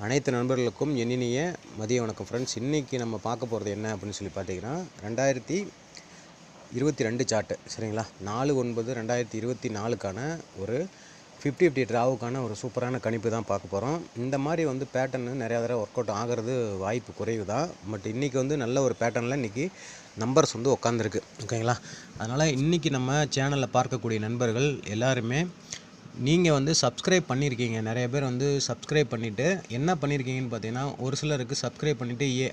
அனைத்து நண்பர்களுக்கும் இனிய மதிய வணக்கம் ஃப்ரெண்ட்ஸ் இன்றைக்கி நம்ம பார்க்க போகிறது என்ன அப்படின்னு சொல்லி பார்த்தீங்கன்னா ரெண்டாயிரத்தி இருபத்தி ரெண்டு சார்ட்டு சரிங்களா? நாலு ஒன்பது ரெண்டாயிரத்தி இருபத்தி நாலுக்கான ஒரு ஃபிஃப்டி ஃபிஃப்டி ட்ராவுக்கான ஒரு சூப்பரான கணிப்பு தான் பார்க்க போகிறோம் இந்த மாதிரி வந்து பேட்டர்னு நிறையா தடவை ஒர்க் அவுட் ஆகிறது வாய்ப்பு குறைவு தான் பட் இன்றைக்கி வந்து நல்ல ஒரு பேட்டர்னில் இன்றைக்கி நம்பர்ஸ் வந்து உட்காந்துருக்கு ஓகேங்களா? அதனால் இன்றைக்கி நம்ம சேனலில் பார்க்கக்கூடிய நண்பர்கள் எல்லாருமே நீங்கள் வந்து சப்ஸ்கிரைப் பண்ணியிருக்கீங்க. நிறைய பேர் வந்து சப்ஸ்கிரைப் பண்ணிவிட்டு என்ன பண்ணியிருக்கீங்கன்னு பார்த்தீங்கன்னா ஒரு சிலருக்கு சப்ஸ்கிரைப் பண்ணிவிட்டு ஏ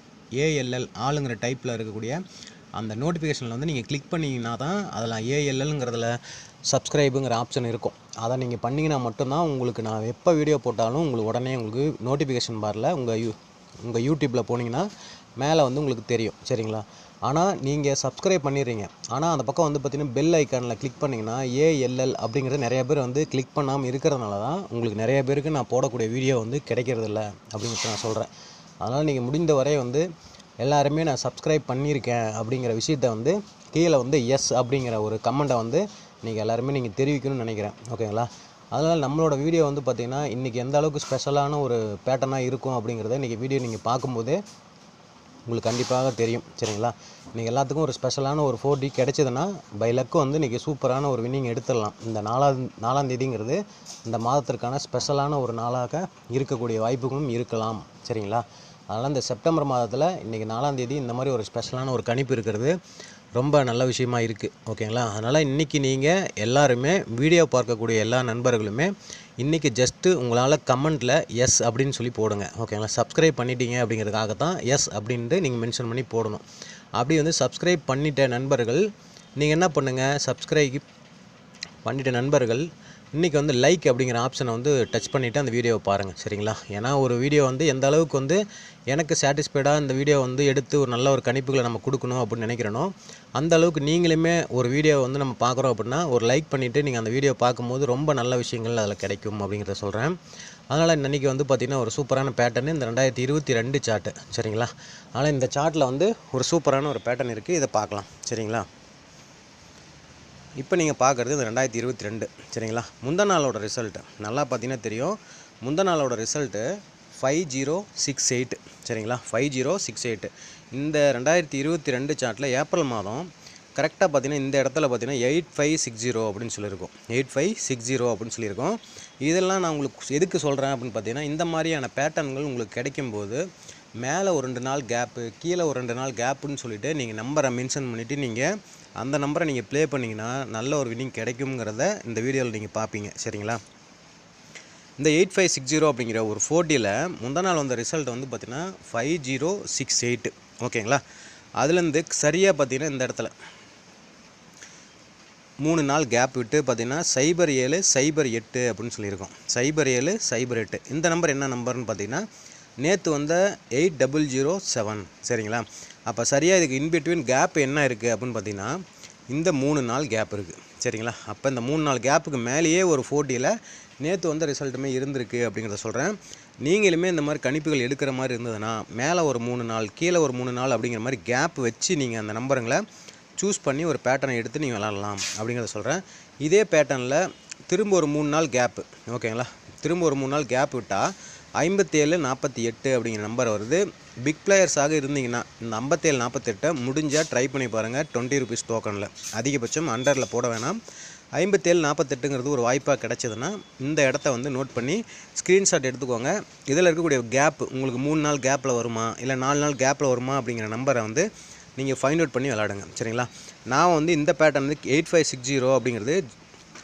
ஏஎல்எல் ஆளுங்கிற டைப்பில் இருக்கக்கூடிய அந்த நோட்டிஃபிகேஷனில் வந்து நீங்கள் கிளிக் பண்ணிங்கன்னா தான் அதில் ஏஎல்எல்ங்கிறதுல சப்ஸ்கிரைபுங்கிற ஆப்ஷன் இருக்கும். அதை நீங்கள் பண்ணிங்கன்னா மட்டும்தான் உங்களுக்கு நான் எப்போ வீடியோ போட்டாலும் உங்களுக்கு உடனே உங்களுக்கு நோட்டிஃபிகேஷன் பாரில் உங்கள் யூ உங்கள் யூடியூப்பில் போனீங்கன்னா மேலே வந்து உங்களுக்கு தெரியும். சரிங்களா? ஆனால் நீங்கள் சப்ஸ்கிரைப் பண்ணிடுறீங்க. ஆனால் அந்த பக்கம் வந்து பார்த்தீங்கன்னா பெல் ஐக்கானில் கிளிக் பண்ணிங்கன்னா ஏஎல்எல் அப்படிங்கிறது நிறைய பேர் வந்து கிளிக் பண்ணாமல் இருக்கிறதுனால தான் உங்களுக்கு நிறைய பேருக்கு நான் போடக்கூடிய வீடியோ வந்து கிடைக்கிறதில்ல அப்படிங்கிறத நான் சொல்கிறேன் அதனால் நீங்கள் முடிந்த வரை வந்து எல்லாருமே நான் சப்ஸ்கிரைப் பண்ணியிருக்கேன் அப்படிங்கிற விஷயத்த வந்து கீழே வந்து எஸ் அப்படிங்கிற ஒரு கமெண்ட்டை வந்து நீங்கள் எல்லாருமே நீங்கள் தெரிவிக்கணும்னு நினைக்கிறேன். ஓகேங்களா அதனால் நம்மளோட வீடியோ வந்து பார்த்திங்கன்னா இன்றைக்கி எந்த அளவுக்கு ஸ்பெஷலான ஒரு பேட்டர்னாக இருக்கும் அப்படிங்கிறத இன்றைக்கி வீடியோ நீங்கள் பார்க்கும்போதே உங்களுக்கு கண்டிப்பாக தெரியும் சரிங்களா? இன்றைக்கி எல்லாத்துக்கும் ஒரு ஸ்பெஷலான ஒரு ஃபோர் டி கிடைச்சதுன்னா பை லக்கு வந்து இன்றைக்கி சூப்பரான ஒரு வின்னிங் எடுத்துடலாம். இந்த நாலாம் நாலாம் தேதிங்கிறது இந்த மாதத்திற்கான ஸ்பெஷலான ஒரு நாளாக இருக்கக்கூடிய வாய்ப்புகளும் இருக்கலாம் சரிங்களா? அதனால் இந்த செப்டம்பர் மாதத்தில் இன்றைக்கி நாலாம் தேதி இந்த மாதிரி ஒரு ஸ்பெஷலான ஒரு கணிப்பு இருக்கிறது. ரொம்ப நல்ல விஷயமா இருக்குது ஓகேங்களா? அதனால் இன்றைக்கி நீங்கள் எல்லாருமே வீடியோ பார்க்கக்கூடிய எல்லா நண்பர்களுமே இன்றைக்கி ஜஸ்ட்டு உங்களால் கமெண்ட்டில் எஸ் அப்படின்னு சொல்லி போடுங்க ஓகேங்களா? சப்ஸ்கிரைப் பண்ணிட்டீங்க அப்படிங்கிறதுக்காக தான் எஸ் அப்படின்ட்டு நீங்கள் மென்ஷன் பண்ணி போடணும். அப்படி வந்து சப்ஸ்கிரைப் பண்ணிட்ட நண்பர்கள் நீங்கள் என்ன பண்ணுங்கள் சப்ஸ்கிரைப் பண்ணிட்ட நண்பர்கள் இன்றைக்கி வந்து லைக் அப்படிங்கிற ஆப்ஷனை வந்து டச் பண்ணிவிட்டு அந்த வீடியோவை பாருங்கள் சரிங்களா? ஏன்னா ஒரு வீடியோ வந்து எந்த அளவுக்கு வந்து எனக்கு சாட்டிஸ்ஃபைடாக இந்த வீடியோ வந்து எடுத்து ஒரு நல்ல ஒரு கணிப்புகளை நம்ம கொடுக்கணும் அப்படின்னு நினைக்கிறனோ அந்த அளவுக்கு நீங்களுமே ஒரு வீடியோ வந்து நம்ம பார்க்குறோம் அப்படின்னா ஒரு லைக் பண்ணிவிட்டு நீங்கள் அந்த வீடியோ பார்க்கும்போது ரொம்ப நல்ல விஷயங்கள் அதில் கிடைக்கும் அப்படிங்கிறத சொல்கிறேன் அதனால் இன்றைக்கி வந்து பார்த்திங்கன்னா ஒரு சூப்பரான பேட்டர்னு இந்த ரெண்டாயிரத்தி இருபத்தி ரெண்டு சார்ட்டு சரிங்களா? அதனால் இந்த சார்ட்டில் வந்து ஒரு சூப்பரான ஒரு பேட்டர்ன் இருக்குது இதை பார்க்கலாம் சரிங்களா? இப்போ நீங்கள் பார்க்குறது இந்த ரெண்டாயிரத்தி இருபத்தி ரெண்டு சரிங்களா? முந்த நாளோட ரிசல்ட்டு நல்லா பார்த்தீங்கன்னா தெரியும். முந்த நாளோட result five zero six eight சரிங்களா? ஃபைவ் ஜீரோ சிக்ஸ் எயிட்டு இந்த ரெண்டாயிரத்தி இருபத்தி ரெண்டு சார்ட்டில் ஏப்ரல் மாதம் கரெக்டாக பார்த்தீங்கன்னா இந்த இடத்துல பார்த்தீங்கன்னா எயிட் ஃபைவ் சிக்ஸ் ஜீரோ அப்படின்னு சொல்லியிருக்கோம். எயிட் ஃபைவ் சிக்ஸ் ஜீரோ அப்படின்னு சொல்லியிருக்கோம். இதெல்லாம் நான் உங்களுக்கு எதுக்கு சொல்கிறேன் அப்படின்னு பார்த்தீங்கன்னா இந்த மாதிரியான பேட்டர்ன்கள் உங்களுக்கு கிடைக்கும்போது மேலே ஒரு ரெண்டு நாள் கேப்பு கீழே ஒரு ரெண்டு நாள் கேப்புன்னு சொல்லிவிட்டு நீங்கள் நம்பரை மென்ஷன் பண்ணிவிட்டு நீங்கள் அந்த நம்பரை நீங்கள் ப்ளே பண்ணிங்கன்னா நல்ல ஒரு வின்னிங் கிடைக்குங்கிறத இந்த வீடியோவில் நீங்கள் பார்ப்பீங்க சரிங்களா? இந்த எயிட் ஃபைவ் சிக்ஸ் ஜீரோ அப்படிங்கிற ஒரு ஃபோர்ட்டியில் முந்தா நாள் வந்த ரிசல்ட் வந்து பார்த்திங்கன்னா ஃபைவ் ஜீரோ சிக்ஸ் எயிட்டு ஓகேங்களா? அதுலேருந்து சரியாக பார்த்தீங்கன்னா இந்த இடத்துல மூணு நாள் கேப் விட்டு பார்த்தீங்கன்னா சைபர் ஏழு சைபர் எட்டு அப்படின்னு சொல்லியிருக்கோம். சைபர் ஏழு சைபர் எட்டு. இந்த நம்பர் என்ன நம்பர்னு பார்த்தீங்கன்னா நேற்று வந்த எயிட் டபுள் ஜீரோ செவன் சரிங்களா? அப்போ சரியாக இதுக்கு இன்பிட்வீன் கேப் என்ன இருக்குது அப்படின்னு பார்த்தீங்கன்னா இந்த மூணு நாள் கேப் இருக்குது சரிங்களா? அப்போ இந்த மூணு நாள் கேப்புக்கு மேலேயே ஒரு ஃபோர்ட்டியில் நேற்று வந்த ரிசல்ட்டுமே இருந்திருக்கு அப்படிங்கிறத சொல்கிறேன் நீங்களுமே இந்த மாதிரி கணிப்புகள் எடுக்கிற மாதிரி இருந்ததுன்னா மேலே ஒரு மூணு நாள் கீழே ஒரு மூணு நாள் அப்படிங்கிற மாதிரி கேப் வச்சு நீங்கள் அந்த நம்பருங்களை சூஸ் பண்ணி ஒரு பேட்டர்னை எடுத்து நீங்கள் விளாட்லாம் அப்படிங்கிறத சொல்கிறேன் இதே பேட்டர்னில் திரும்ப ஒரு மூணு நாள் கேப்பு ஓகேங்களா? திரும்ப ஒரு மூணு நாள் கேப் விட்டால் ஐம்பத்தேழு நாற்பத்தி எட்டு அப்படிங்கிற நம்பர் வருது. பிக் பிளேயர்ஸாக இருந்தீங்கன்னா இந்த ஐம்பத்தேழு நாற்பத்தெட்டை முடிஞ்சால் ட்ரை பண்ணி பாருங்கள் டுவெண்ட்டி ருபீஸ் டோக்கனில் அதிகபட்சம் அண்டரில் போட வேணாம். ஐம்பத்தேழு நாற்பத்தெட்டுங்கிறது ஒரு வாய்ப்பாக கிடச்சதுன்னா இந்த இடத்த வந்து நோட் பண்ணி ஸ்க்ரீன்ஷாட் எடுத்துக்கோங்க. இதில் இருக்கக்கூடிய கேப் உங்களுக்கு மூணு நாள் கேப்பில் வருமா இல்லை நாலு நாள் கேப்பில் வருமா அப்படிங்கிற நம்பரை வந்து நீங்கள் ஃபைண்ட் அவுட் பண்ணி விளாடுங்க சரிங்களா? நான் வந்து இந்த பேட்டர்ன் வந்து எயிட் ஃபைவ் சிக்ஸ் ஜீரோ அப்படிங்கிறது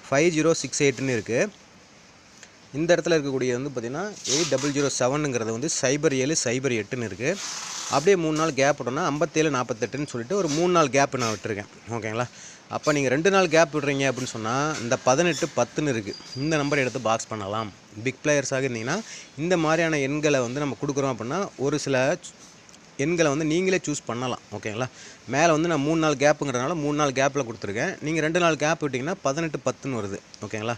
ஃபைவ் ஜீரோ சிக்ஸ் எயிட்னு இருக்குது இந்த இடத்துல இருக்கக்கூடிய வந்து பார்த்திங்கன்னா எயிட் டபுள் ஜீரோ செவனுங்கிறது வந்து சைபர் ஏழு சைபர் எட்டுன்னு இருக்குது அப்படியே மூணு நாள் கேப் விட்டோம்னா ஐம்பத்தேழு நாற்பத்தெட்டுன்னு சொல்லிட்டு ஒரு மூணு நாள் கேப் நான் விட்டுருக்கேன். ஓகேங்களா? அப்போ நீங்கள் ரெண்டு நாள் கேப் விடுறீங்க அப்படின்னு சொன்னால் இந்த பதினெட்டு பத்துன்னு இருக்குது இந்த நம்பர் எடுத்து பாக்ஸ் பண்ணலாம். பிக் பிளேயர்ஸாக இருந்தீங்கன்னா இந்த மாதிரியான எண்களை வந்து நம்ம கொடுக்குறோம் அப்படின்னா ஒரு சில எண்களை வந்து நீங்களே சூஸ் பண்ணலாம். ஓகேங்களா? மேலே வந்து நான் மூணு நாள் கேப்புங்கிறதுனால மூணு நாள் கேப்பில் கொடுத்துருக்கேன். நீங்கள் ரெண்டு நாள் கேப் விட்டிங்கன்னா பதினெட்டு பத்துன்னு வருது. ஓகேங்களா?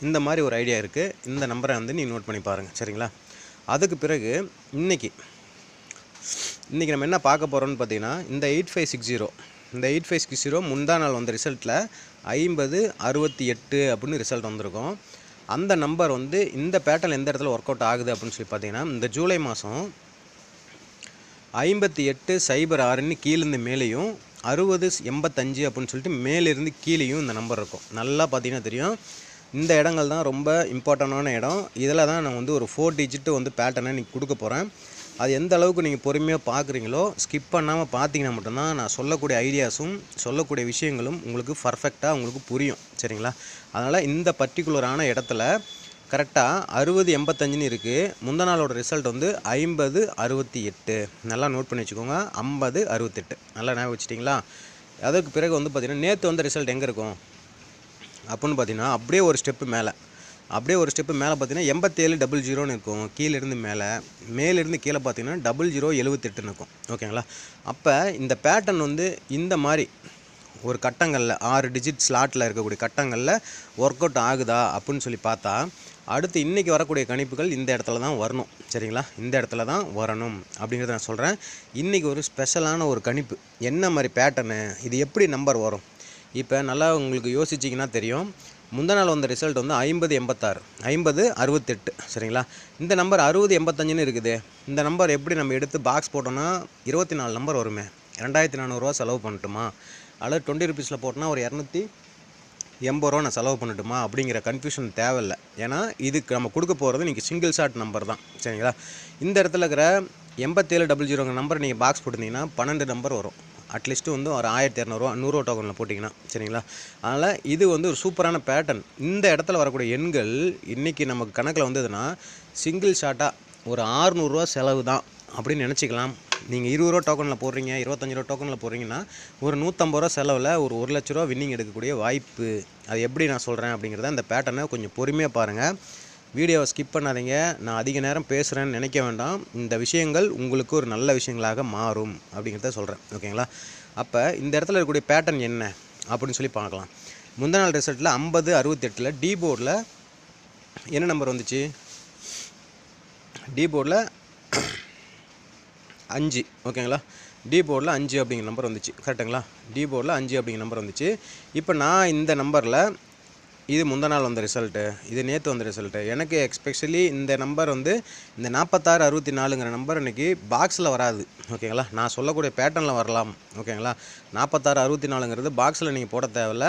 இந்த மாதிரி ஒரு ஐடியா இருக்குது இந்த நம்பரை வந்து நீங்கள் நோட் பண்ணி பாருங்கள் சரிங்களா? அதுக்கு பிறகு இன்றைக்கி இன்றைக்கி நம்ம என்ன பார்க்க போகிறோம்னு பார்த்தீங்கன்னா இந்த எயிட் ஃபைவ் சிக்ஸ் ஜீரோ இந்த எயிட் ஃபைவ் சிக்ஸ் ஜீரோ முந்தா நாள் வந்த ரிசல்ட்டில் ஐம்பது அறுபத்தி எட்டு அப்படின்னு ரிசல்ட் வந்திருக்கும். அந்த நம்பர் வந்து இந்த பேட்டர்ன் எந்த இடத்துல ஒர்க் அவுட் ஆகுது அப்படின்னு சொல்லி பார்த்தீங்கன்னா இந்த ஜூலை மாதம் ஐம்பத்தி எட்டு சைபர் ஆறுன்னு கீழேருந்து மேலேயும் அறுபது எண்பத்தஞ்சு அப்படின்னு சொல்லிட்டு மேலேருந்து கீழேயும் இந்த நம்பர் இருக்கும். நல்லா பார்த்தீங்கன்னா தெரியும். இந்த இடங்கள் தான் ரொம்ப இம்பார்ட்டண்டான இடம். இதில் தான் நான் வந்து ஒரு ஃபோர் டிஜிட்டு வந்து பேட்டர்னை நீங்கள் கொடுக்க போகிறேன் அது எந்த அளவுக்கு நீங்கள் பொறுமையாக பார்க்குறீங்களோ ஸ்கிப் பண்ணாமல் பார்த்தீங்கன்னா மட்டும்தான் நான் சொல்லக்கூடிய ஐடியாஸும் சொல்லக்கூடிய விஷயங்களும் உங்களுக்கு பர்ஃபெக்டாக உங்களுக்கு புரியும். சரிங்களா? அதனால் இந்த பர்டிகுலரான இடத்துல கரெக்டாக அறுபது எண்பத்தஞ்சுன்னு இருக்குது முந்த நாளோட ரிசல்ட் வந்து ஐம்பது அறுபத்தி எட்டு. நல்லா நோட் பண்ணி வச்சுக்கோங்க. ஐம்பது அறுபத்தெட்டு. நல்லா ஞாபகம் வச்சிட்டிங்களா? அதுக்கு பிறகு வந்து பார்த்திங்கன்னா நேற்று வந்த ரிசல்ட் எங்கே இருக்கும்? அப்புடின்னு பார்த்தீங்கன்னா அப்படியே ஒரு ஸ்டெப்பு மேலே. அப்படியே ஒரு ஸ்டெப்பு மேலே பார்த்தீங்கன்னா எண்பத்தேழு டபுள் ஜீரோன்னு இருக்கும். கீழேருந்து மேலே மேலேருந்து கீழே பார்த்தீங்கன்னா டபுள் ஜீரோ எழுபத்தெட்டுன்னு இருக்கும். ஓகேங்களா அப்போ இந்த பேட்டர்ன் வந்து இந்த மாதிரி ஒரு கட்டங்களில் ஆறு டிஜிட் ஸ்லாட்டில் இருக்கக்கூடிய கட்டங்களில் ஒர்க் அவுட் ஆகுதா அப்படின்னு சொல்லி பார்த்தா அடுத்து இன்றைக்கி வரக்கூடிய கணிப்புகள் இந்த இடத்துல தான் வரணும். சரிங்களா? இந்த இடத்துல தான் வரணும் அப்படிங்கிறத நான் சொல்கிறேன் இன்றைக்கி ஒரு ஸ்பெஷலான ஒரு கணிப்பு. என்ன மாதிரி பேட்டர்னு இது எப்படி நம்பர் வரும்? இப்போ நல்லா உங்களுக்கு யோசிச்சிங்கன்னா தெரியும். முந்த நாள் வந்த ரிசல்ட் வந்து ஐம்பது எண்பத்தாறு ஐம்பது அறுபத்தெட்டு சரிங்களா? இந்த நம்பர் அறுபது எண்பத்தஞ்சுன்னு இருக்குது. இந்த நம்பர் எப்படி நம்ம எடுத்து பாக்ஸ் போட்டோன்னா இருபத்தி நாலு நம்பர் வருமே ரெண்டாயிரத்தி நானூறுரூவா செலவு பண்ணட்டுமா? அல்லது டுவெண்ட்டி ருபீஸில் போட்டோன்னா ஒரு இரநூத்தி எண்பது ரூபா நான் செலவு பண்ணட்டுமா? அப்படிங்கிற கன்ஃபியூஷன் தேவையில்லை. ஏன்னா இதுக்கு நம்ம கொடுக்க போகிறது நீங்கள் சிங்கிள் ஷாட் நம்பர் தான் சரிங்களா? இந்த இடத்துல இருக்கிற எண்பத்தேழு டபுள் ஜீரோங்க நம்பர் நீங்கள் பாக்ஸ் போட்டிருந்தீங்கன்னா பன்னெண்டு நம்பர் வரும். அட்லீஸ்ட்டு வந்து ஒரு ஆயிரத்தி இரநூறுவா நூறுரூவா டோக்கனில் போட்டிங்கன்னா சரிங்களா? அதனால் இது வந்து ஒரு சூப்பரான பேட்டர்ன் இந்த இடத்துல வரக்கூடிய எண்கள் இன்றைக்கி நமக்கு கணக்கில் வந்ததுன்னா சிங்கிள் ஷாட்டாக ஒரு ஆறுநூறுவா செலவு தான் அப்படின்னு நினச்சிக்கலாம். நீங்கள் இருபது ரூபா டோக்கனில் போடுறீங்க இருபத்தஞ்சி ரூபா டோக்கனில் போடுறீங்கன்னா ஒரு நூற்றம்பது ரூபா செலவில் ஒரு ஒரு லட்ச ரூபா வின்னிங் எடுக்கக்கூடிய வாய்ப்பு. அது எப்படி நான் சொல்கிறேன் அப்படிங்கிறத அந்த பேட்டர்னை கொஞ்சம் பொறுமையாக பாருங்கள் வீடியோவை ஸ்கிப் பண்ணாதீங்க. நான் அதிக நேரம் பேசுகிறேன்னு நினைக்க வேண்டாம். இந்த விஷயங்கள் உங்களுக்கு ஒரு நல்ல விஷயங்களாக மாறும் அப்படிங்கிறத சொல்கிறேன் ஓகேங்களா? அப்போ இந்த இடத்துல இருக்கக்கூடிய பேட்டர்ன் என்ன அப்படின்னு சொல்லி பார்க்கலாம். முந்தின நாள் ரிசல்ட்டில் ஐம்பது அறுபத்தெட்டில் டி போர்டில் என்ன நம்பர் வந்துச்சு? டி போர்டில் அஞ்சு. ஓகேங்களா? டி போர்டில் அஞ்சு அப்படிங்கிற நம்பர் வந்துச்சு. கரெக்டுங்களா டி போர்டில் அஞ்சு அப்படிங்கிற நம்பர் வந்துச்சு. இப்போ நான் இந்த நம்பரில் இது முந்த நாள் வந்த ரிசல்ட்டு இது நேற்று வந்த ரிசல்ட்டு எனக்கு எக்ஸ்பெஷலி இந்த நம்பர் வந்து இந்த நாற்பத்தாறு அறுபத்தி நாலுங்கிற நம்பர் இன்றைக்கி பாக்ஸில் வராது. ஓகேங்களா நான் சொல்லக்கூடிய பேட்டர்னில் வரலாம். ஓகேங்களா நாற்பத்தாறு அறுபத்தி நாலுங்கிறது பாக்ஸில் நீங்கள் போட தேவையில்ல.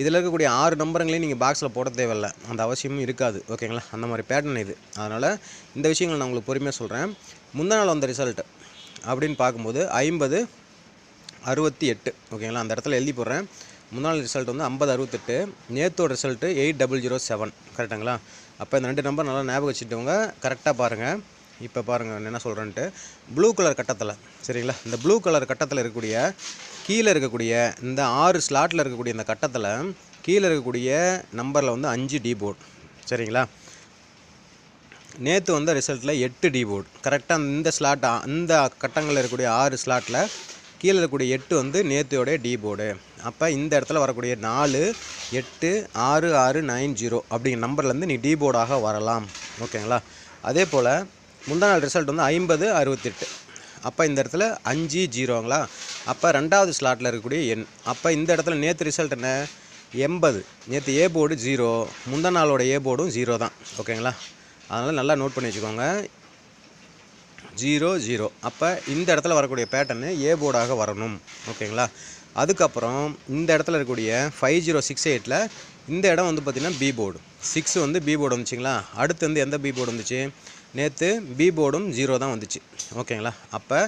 இதில் இருக்கக்கூடிய ஆறு நம்பருங்களையும் நீங்கள் பாக்ஸில் போட தேவையில்ல. அந்த அவசியமும் இருக்காது. ஓகேங்களா அந்த மாதிரி பேட்டர்ன் இது. அதனால் இந்த விஷயங்கள் நான் உங்களுக்கு பொறுமையாக சொல்கிறேன் முந்த நாள் வந்த ரிசல்ட் அப்படின்னு பார்க்கும்போது ஐம்பது அறுபத்தி எட்டு. ஓகேங்களா அந்த இடத்துல எழுதி போடுறேன். முன்னாள் ரிசல்ட் வந்து ஐம்பது அறுபத்தெட்டு நேத்தோட result eight double zero seven. கரெக்டுங்களா அப்போ இந்த ரெண்டு நம்பர் நல்லா ஞாபகம் வச்சுட்டவங்க கரெக்டாக பாருங்கள் இப்போ பாருங்கள் என்ன சொல்கிறேன்ட்டு ப்ளூ கலர் கட்டத்தில் சரிங்களா? இந்த ப்ளூ கலர் கட்டத்தில் இருக்கக்கூடிய கீழே இருக்கக்கூடிய இந்த ஆறு ஸ்லாட்டில் இருக்கக்கூடிய இந்த கட்டத்தில் கீழே இருக்கக்கூடிய நம்பரில் வந்து அஞ்சு டி போர்டு சரிங்களா? நேற்று வந்த ரிசல்ட்டில் எட்டு டி போர்டு கரெக்டாக இந்த ஸ்லாட் அந்த கட்டங்களில் இருக்கக்கூடிய ஆறு ஸ்லாட்டில் கீழே இருக்கக்கூடிய எட்டு வந்து நேத்தியோடைய டி போர்டு அப்போ இந்த இடத்துல வரக்கூடிய நாலு எட்டு ஆறு ஆறு நைன் ஜீரோ அப்படிங்கிற நம்பர்லேருந்து நீ டி போர்டாக வரலாம். ஓகேங்களா அதே போல் முந்தா நாள் ரிசல்ட் வந்து ஐம்பது அறுபத்தெட்டு. அப்போ இந்த இடத்துல அஞ்சு ஜீரோங்களா அப்போ ரெண்டாவது ஸ்லாட்டில் இருக்கக்கூடிய எண். அப்போ இந்த இடத்துல நேற்று ரிசல்ட் என்ன? எண்பது. நேற்று ஏ போர்டு ஜீரோ முந்தா நாளோட ஏ போர்டும் ஜீரோ தான். ஓகேங்களா அதனால் நல்லா நோட் பண்ணி வச்சுக்கோங்க. Zero zero. அப்போ இந்த இடத்துல வரக்கூடிய பேட்டர்னு ஏ போர்டாக வரணும். ஓகேங்களா அதுக்கப்புறம் இந்த இடத்துல இருக்கக்கூடிய ஃபைவ் ஜீரோ சிக்ஸ் எயிட்டில் இந்த இடம் வந்து பார்த்திங்கன்னா பி போர்டு சிக்ஸ் வந்து பி போர்டு வந்துச்சுங்களா? அடுத்து வந்து எந்த பி போர்டு வந்துச்சு? நேற்று பி போர்டும் ஜீரோ தான் வந்துச்சு. ஓகேங்களா அப்போ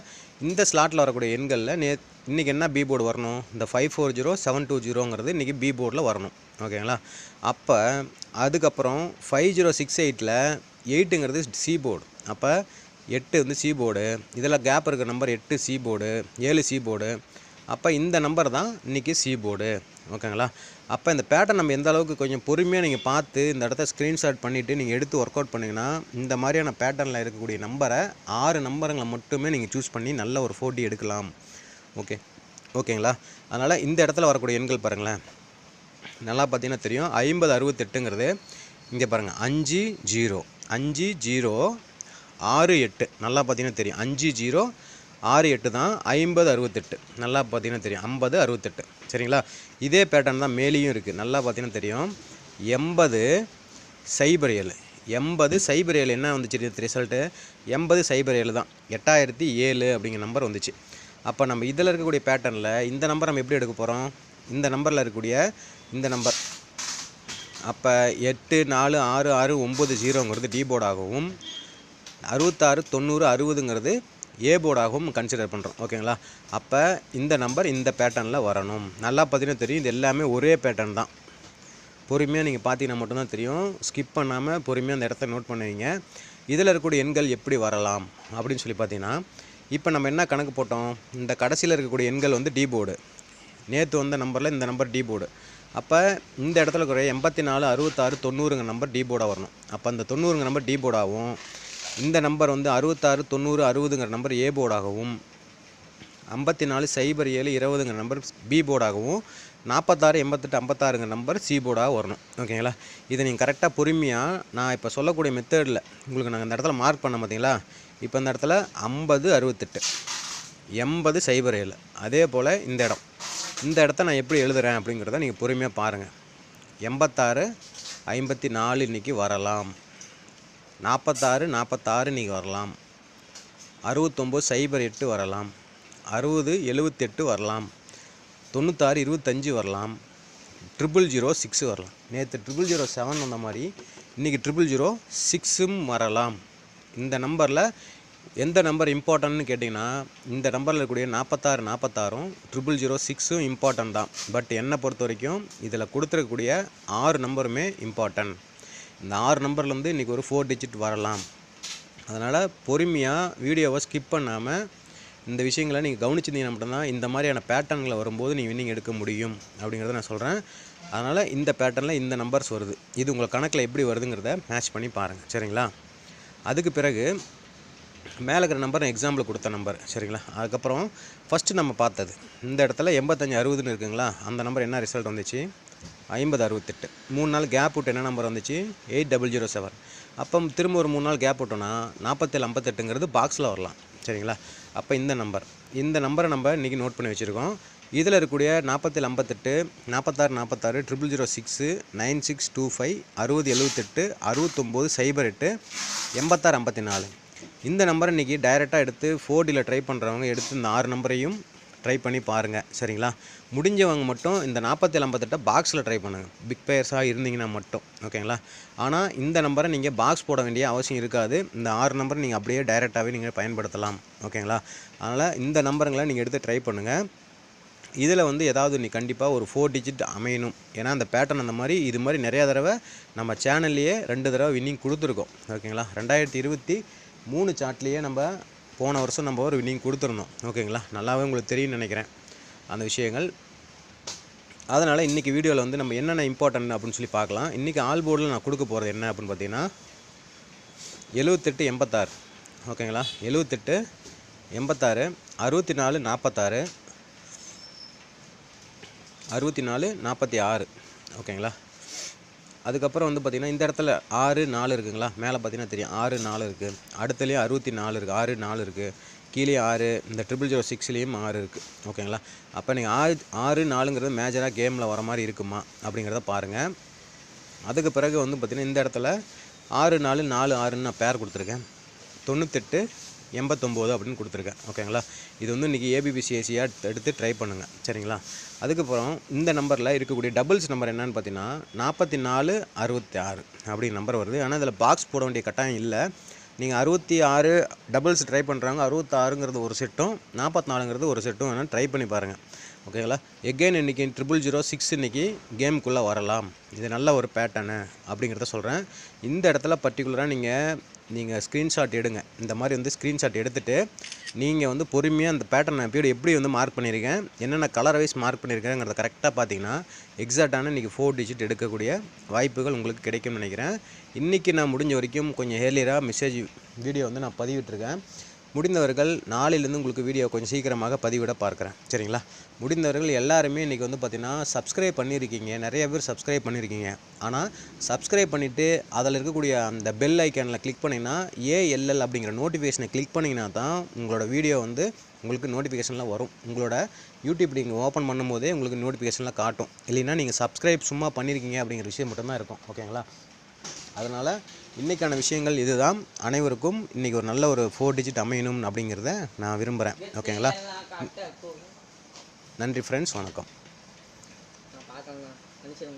இந்த ஸ்லாட்டில் வரக்கூடிய எண்களில் நே இன்றைக்கி என்ன பி போர்டு வரணும்? இந்த five four zero seven two ஜீரோங்கிறது இன்றைக்கி பி போர்டில் வரணும். ஓகேங்களா அப்போ அதுக்கப்புறம் ஃபைவ் ஜீரோ சிக்ஸ் எயிட்டில் எயிட்டுங்கிறது சி போர்டு அப்போ எட்டு வந்து சி போர்டு இதில் கேப் இருக்கிற நம்பர் எட்டு சி போர்டு ஏழு சி போர்டு அப்போ இந்த நம்பர் தான் இன்றைக்கி சி போர்டு ஓகேங்களா அப்போ இந்த பேட்டர்ன் நம்ம எந்த அளவுக்கு கொஞ்சம் பொறுமையாக நீங்கள் பார்த்து இந்த இடத்த ஸ்க்ரீன்ஷாட் பண்ணிவிட்டு நீங்கள் எடுத்து ஒர்க் அவுட் பண்ணிங்கன்னா இந்த மாதிரியான பேட்டர்னில் இருக்கக்கூடிய நம்பரை ஆறு நம்பருங்களை மட்டுமே நீங்கள் சூஸ் பண்ணி நல்ல ஒரு ஃபோட்டி எடுக்கலாம். ஓகே ஓகேங்களா அதனால் இந்த இடத்துல வரக்கூடிய எண்கள் பாருங்களேன். நல்லா பார்த்தீங்கன்னா தெரியும். ஐம்பது அறுபத்தெட்டுங்கிறது இங்கே பாருங்கள் அஞ்சு ஜீரோ அஞ்சு ஜீரோ ஆறு எட்டு. நல்லா பார்த்தீங்கன்னா தெரியும். அஞ்சு ஜீரோ ஆறு எட்டு தான். ஐம்பது அறுபத்தெட்டு. நல்லா பார்த்தீங்கன்னா தெரியும். ஐம்பது அறுபத்தெட்டு. சரிங்களா? இதே பேட்டர்ன் தான் மேலேயும் இருக்குது நல்லா பார்த்தீங்கன்னா தெரியும். எண்பது சைபர் ஏழு. எண்பது சைபர் ஏழு என்ன வந்துச்சு? ரிசல்ட்டு எண்பது சைபர் ஏழு தான். எட்டாயிரத்தி ஏழு அப்படிங்கிற நம்பர் வந்துச்சு. அப்போ நம்ம இதில் இருக்கக்கூடிய பேட்டர்னில் இந்த நம்பர் நம்ம எப்படி எடுக்க போகிறோம் இந்த நம்பரில் இருக்கக்கூடிய இந்த நம்பர் அப்போ எட்டு நாலு ஆறு ஆறு ஒம்பது ஜீரோங்கிறது டி போர்டாகவும் அறுபத்தாறு தொண்ணூறு அறுபதுங்கிறது ஏ போர்டாகவும் கன்சிடர் பண்ணுறோம் ஓகேங்களா அப்போ இந்த நம்பர் இந்த பேட்டர்னில் வரணும். நல்லா பார்த்தீங்கன்னா தெரியும். இது எல்லாமே ஒரே பேட்டர்ன் தான். பொறுமையாக நீங்கள் பார்த்தீங்கன்னா மட்டும்தான் தெரியும். ஸ்கிப் பண்ணாமல் பொறுமையாக அந்த இடத்த நோட் பண்ணுவீங்க. இதில் இருக்கக்கூடிய எண்கள் எப்படி வரலாம்? அப்படின்னு சொல்லி பார்த்தீங்கன்னா இப்போ நம்ம என்ன கணக்கு போட்டோம்? இந்த கடைசியில் இருக்கக்கூடிய எண்கள் வந்து டி போர்டு நேற்று வந்த நம்பரில் இந்த நம்பர் டி போர்டு அப்போ இந்த இடத்துல இருக்கிற எண்பத்தி நாலு அறுபத்தாறு தொண்ணூறுங்க நம்பர் டி போர்டாக வரணும். அப்போ அந்த தொண்ணூறுங்க நம்பர் டி போர்டாகவும் இந்த நம்பர் வந்து அறுபத்தாறு தொண்ணூறு அறுபதுங்கிற நம்பர் ஏ போர்டாகவும் ஐம்பத்தி நாலு சைபர் ஏழு இருபதுங்கிற நம்பர் பி போர்டாகவும் நாற்பத்தாறு எண்பத்தெட்டு ஐம்பத்தாறுங்கிற நம்பர் சி போர்டாக வரணும். ஓகேங்களா? இதை நீங்கள் கரெக்டாக பொறுமையாக நான் இப்போ சொல்லக்கூடிய மெத்தடில் உங்களுக்கு நாங்கள் இந்த இடத்துல மார்க் பண்ண பார்த்தீங்களா இப்போ இந்த இடத்துல ஐம்பது அறுபத்தெட்டு எண்பது சைபர் ஏழு. அதே போல் இந்த இடம். இந்த இடத்த நான் எப்படி எழுதுகிறேன் அப்படிங்கிறத நீங்கள் பொறுமையாக பாருங்கள் எண்பத்தாறு ஐம்பத்தி நாலு இன்றைக்கி வரலாம். நாற்பத்தாறு நாற்பத்தாறு நீங்கள் வரலாம். அறுபத்தொம்போது சைபர் எட்டு வரலாம். அறுபது எழுவத்தெட்டு வரலாம். தொண்ணூத்தாறு இருபத்தஞ்சு வரலாம். ட்ரிபிள் ஜீரோ சிக்ஸ் வரலாம். நேற்று ட்ரிபிள் ஜீரோ செவன் வந்த மாதிரி இன்றைக்கி ட்ரிபிள் ஜீரோ சிக்ஸும் வரலாம். இந்த நம்பரில் எந்த நம்பர் இம்பார்ட்டன்ட்னு கேட்டிங்கன்னா இந்த நம்பரில் இருக்கக்கூடிய நாற்பத்தாறு நாற்பத்தாறும் ட்ரிபிள் ஜீரோ சிக்ஸும் இம்பார்ட்டன்ட் தான். பட் என்னை பொறுத்த வரைக்கும் இதில் கொடுத்துருக்கக்கூடிய ஆறு நம்பருமே இம்பார்ட்டன்ட். இந்த ஆறு நம்பர்லேருந்து இன்றைக்கி ஒரு ஃபோர் டிஜிட் வரலாம். அதனால் பொறுமையாக வீடியோவை ஸ்கிப் பண்ணாமல் இந்த விஷயங்களை நீங்கள் கவனிச்சிருந்தீங்கன்னா மட்டும்தான் இந்த மாதிரியான பேட்டர்னில் வரும்போது நீங்கள் வின்னிங் எடுக்க முடியும் அப்படிங்கிறத நான் சொல்கிறேன் அதனால் இந்த பேட்டர்னில் இந்த நம்பர்ஸ் வருது. இது உங்கள் கணக்கில் எப்படி வருதுங்கிறத மேட்ச் பண்ணி பாருங்கள் சரிங்களா? அதுக்கு பிறகு மேலே இருக்கிற நம்பர் எக்ஸாம்பிள் கொடுத்த நம்பர் சரிங்களா? அதுக்கப்புறம் ஃபஸ்ட்டு நம்ம பார்த்தது. இந்த இடத்துல எண்பத்தஞ்சு அறுபதுன்னு இருக்குங்களா? அந்த நம்பர் என்ன ரிசல்ட் வந்துச்சு? ஐம்பது அறுபத்தெட்டு. மூணு நாள் கேப் விட்டு என்ன நம்பர் வந்துச்சு? எயிட் டபுள் ஜீரோ செவன் அப்போ திரும்ப ஒரு மூணு நாள் கேப் விட்டோன்னா நாற்பத்தேழு ஐம்பத்தெட்டுங்கிறது பாக்ஸில் வரலாம். சரிங்களா? அப்போ இந்த நம்பர் இந்த நம்பரை நம்ம இன்றைக்கி நோட் பண்ணி வச்சுருக்கோம். இதில் இருக்கக்கூடிய நாற்பத்தேழு ஐம்பத்தெட்டு நாற்பத்தாறு நாற்பத்தாறு triple zero six nine six two five அறுபது எழுபத்தெட்டு அறுபத்தொம்போது சைபர் எட்டு எண்பத்தாறு ஐம்பத்தி நாலு. இந்த நம்பரை இன்றைக்கி டைரெக்டாக எடுத்து ஃபோர்டியில் ட்ரை பண்ணுறவங்க எடுத்து இந்த ஆறு நம்பரையும் ட்ரை பண்ணி பாருங்கள் சரிங்களா? முடிஞ்சவங்க மட்டும் இந்த நாற்பத்தி ஐம்பத்தெட்டை பாக்ஸில் ட்ரை பண்ணுங்கள் பிக் பேர்ஸாக இருந்தீங்கன்னா மட்டும். ஓகேங்களா ஆனால் இந்த நம்பரை நீங்கள் பாக்ஸ் போட வேண்டிய அவசியம் இருக்காது. இந்த ஆறு நம்பரை நீங்கள் அப்படியே டைரெக்டாகவே நீங்கள் பயன்படுத்தலாம். ஓகேங்களா அதனால் இந்த நம்பருங்களை நீங்கள் எடுத்து ட்ரை பண்ணுங்கள் இதில் வந்து ஏதாவது நீ கண்டிப்பாக ஒரு ஃபோர் டிஜிட் அமையணும். ஏன்னா அந்த பேட்டர்ன் அந்த மாதிரி இது மாதிரி நிறையா தடவை நம்ம சேனல்லையே ரெண்டு தடவை வின்னிங் கொடுத்துருக்கோம். ஓகேங்களா ரெண்டாயிரத்தி இருபத்தி மூணு சார்ட்லேயே நம்ம போன வருஷம் நம்ம ஒரு வின்னிங் கொடுத்துருந்தோம் ஓகேங்களா? நல்லாவே உங்களுக்கு தெரியும்னு நினைக்கிறேன். அந்த விஷயங்கள். அதனால் இன்றைக்கி வீடியோவில் வந்து நம்ம என்னென்ன இம்பார்ட்டன்ட் அப்படின்னு சொல்லி பார்க்கலாம். இன்றைக்கி ஆல் போர்டில் நான் கொடுக்க போகிறது என்ன அப்படின்னு பார்த்தீங்கன்னா எழுவத்தெட்டு எண்பத்தாறு. ஓகேங்களா? எழுவத்தெட்டு எண்பத்தாறு அறுபத்தி நாலு நாற்பத்தாறு அறுபத்தி நாலு நாற்பத்தி ஆறு. ஓகேங்களா? அதுக்கப்புறம் வந்து பார்த்திங்கன்னா இந்த இடத்துல ஆறு நாலு இருக்குங்களா? மேலே பார்த்தீங்கன்னா தெரியும். ஆறு நாலு இருக்குது அடுத்துலேயும் அறுபத்தி நாலு இருக்குது ஆறு நாலு இருக்குது கீழே ஆறு இந்த ட்ரிபிள் ஜீரோ சிக்ஸ்லேயும் ஆறு இருக்குது ஓகேங்களா? அப்போ நீங்கள் ஆறு ஆறு நாலுங்கிறது மேஜராக கேமில் வர மாதிரி இருக்குமா? அப்படிங்கிறத பாருங்கள் அதுக்கு பிறகு வந்து பார்த்திங்கன்னா இந்த இடத்துல ஆறு நாலு நாலு ஆறுன்னு நான் பேர் கொடுத்துருக்கேன். தொண்ணூத்தெட்டு எண்பத்தொம்போது அப்படின்னு கொடுத்துருக்கேன். ஓகேங்களா? இது வந்து இன்றைக்கி ஏபிபிசிஎஸ்சியாக எடுத்து ட்ரை பண்ணுங்கள் சரிங்களா? அதுக்கப்புறம் இந்த நம்பரில் இருக்கக்கூடிய டபுள்ஸ் நம்பர் என்னன்னு பார்த்தீங்கன்னா நாற்பத்தி நாலு அறுபத்தி ஆறு அப்படிங்கிற நம்பர் வருது. ஆனால் இதில் பாக்ஸ் போட வேண்டிய கட்டாயம் இல்லை. நீங்கள் அறுபத்தி ஆறு டபுள்ஸ் ட்ரை பண்ணுறாங்க அறுபத்தாறுங்கிறது ஒரு செட்டும் நாற்பத்தி நாலுங்கிறது ஒரு செட்டும் வேணால் ட்ரை பண்ணி பாருங்கள் ஓகேங்களா எகெயின் இன்றைக்கி ட்ரிபிள் ஜீரோ சிக்ஸ் இன்றைக்கி கேமுக்குள்ளே வரலாம். இது நல்ல ஒரு பேட்டர்னு அப்படிங்கிறத சொல்கிறேன் இந்த இடத்துல பர்டிகுலராக நீங்கள் நீங்கள் ஸ்க்ரீன்ஷாட் எடுங்க. இந்த மாதிரி வந்து ஸ்க்ரீன்ஷாட் எடுத்துகிட்டு நீங்கள் வந்து பொறுமையாக அந்த பேட்டர்னை எப்படி எப்படி வந்து மார்க் பண்ணியிருக்கேன் என்னென்ன கலர் வைஸ் மார்க் பண்ணியிருக்கேங்கிறத கரெக்டாக பார்த்தீங்கன்னா எக்ஸாக்டான இன்றைக்கி ஃபோர் டிஜிட் எடுக்கக்கூடிய வாய்ப்புகள் உங்களுக்கு கிடைக்கும்னு நினைக்கிறேன். இன்றைக்கி நான் முடிஞ்ச வரைக்கும் கொஞ்சம் ஏர்லியராக மெசேஜ் வீடியோ வந்து நான் பதிவிட்டிருக்கேன். முடிந்தவர்கள் நாளையிலேருந்து உங்களுக்கு வீடியோ கொஞ்சம் சீக்கிரமாக பதிவிட பார்க்குறேன். சரிங்களா? முடிந்தவர்கள் எல்லாருமே இன்றைக்கி வந்து பார்த்திங்கன்னா சப்ஸ்கிரைப் பண்ணியிருக்கீங்க. நிறைய பேர் சப்ஸ்கிரைப் பண்ணியிருக்கீங்க. ஆனால் சப்ஸ்கிரைப் பண்ணிவிட்டு அதில் இருக்கக்கூடிய அந்த பெல் ஐக்கானில் கிளிக் பண்ணிங்கன்னா ஏஎல்எல் அப்படிங்கிற நோட்டிஃபிகேஷனை கிளிக் பண்ணிங்கன்னா தான் உங்களோட வீடியோ வந்து உங்களுக்கு நோட்டிஃபிகேஷனில் வரும். உங்களோட யூடியூப் நீங்கள் ஓப்பன் பண்ணும்போதே உங்களுக்கு நோட்டிஃபிகேஷனில் காட்டும். இல்லைன்னா நீங்கள் சப்ஸ்கிரைப் சும்மா பண்ணியிருக்கீங்க அப்படிங்கிற விஷயம் மட்டும்தான் இருக்கும். ஓகேங்களா? அதனால் இன்றைக்கான விஷயங்கள் இதுதான். அனைவருக்கும் இன்றைக்கி ஒரு நல்ல ஒரு ஃபோர் டிஜிட் அமையணும் அப்படிங்கிறத நான் விரும்புகிறேன் ஓகேங்களா நன்றி ஃப்ரெண்ட்ஸ் வணக்கம்.